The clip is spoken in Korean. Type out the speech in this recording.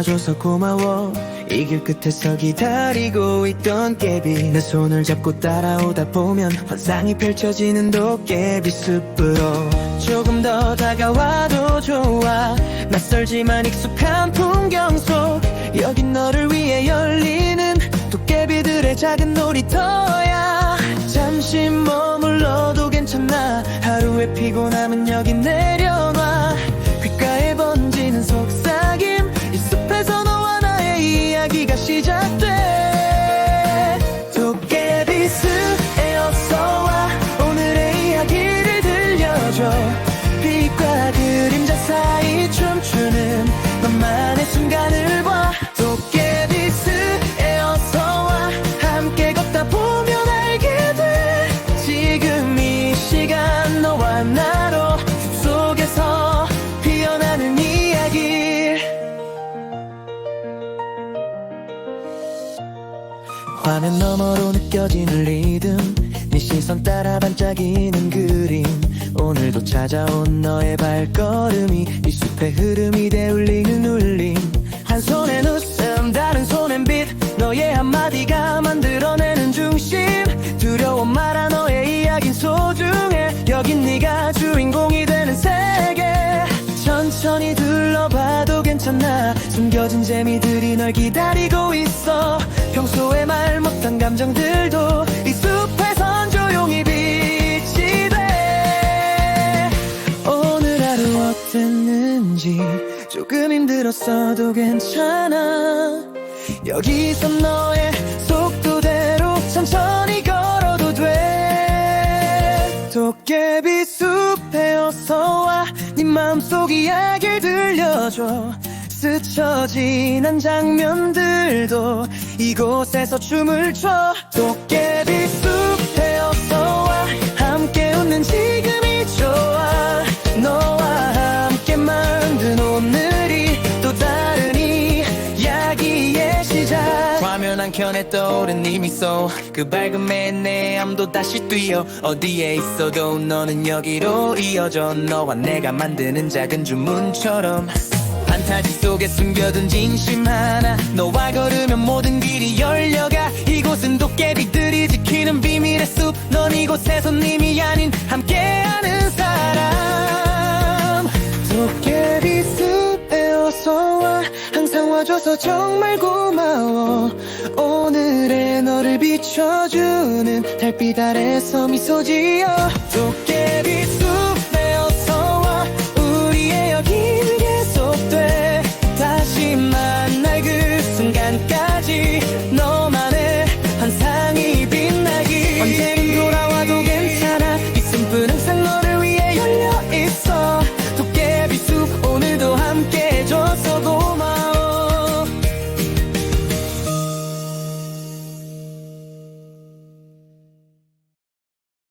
와줘서 고마워. 이 길 끝에서 기다리고 있던 깨비 내 손을 잡고 따라오다 보면 환상이 펼쳐지는 도깨비 숲으로 조금 더 다가와도 좋아. 낯설지만 익숙한 풍경 속 여긴 너를 위해 열리는 도깨비들의 작은 놀이터야. 잠시 머물러도 괜찮아. 하루의 피곤함은 여기 내려놔 들 화면 너머로 느껴지는 리듬. 네 시선 따라 반짝이는 그림. 오늘도 찾아온 너의 발걸음이 이 숲의 흐름이 되울리는 울림. 한 손엔 웃음 다른 손엔 빛. 너의 한마디가 만들어내는 중심. 두려워 마라 너의 이야긴 소중해. 여긴 네가 괜찮아 숨겨진 재미들이 널 기다리고 있어. 평소에 말 못한 감정들도 이 숲에선 조용히 빛이 돼 오늘 하루 어땠는지 조금 힘들었어도 괜찮아. 여기서 너의 속도대로 천천히 걸어도 돼. 도깨비 숲에 어서 와. 네 마음속 이야기를 들려줘 스쳐 지난 장면들도 이곳에서 춤을 춰. 도깨비 숲에 어서와 함께 웃는 지금이 좋아. 너와 함께 만든 오늘이 또 다른 이야기의 시작. 화면 한 켠에 떠오른 네 미소 그 밝음에 내 암도 다시 뛰어 어디에 있어도 너는 여기로 이어져. 너와 내가 만드는 작은 주문처럼 판타지 속에 숨겨둔 진심 하나. 너와 걸으면 모든 길이 열려가. 이곳은 도깨비들이 지키는 비밀의 숲 넌 이곳에 손님이 아닌 함께하는 사람. 도깨비 숲에 어서와. 항상 와줘서 정말 고마워. 오늘의 너를 비춰주는 달빛 아래서 미소 지어. 도깨비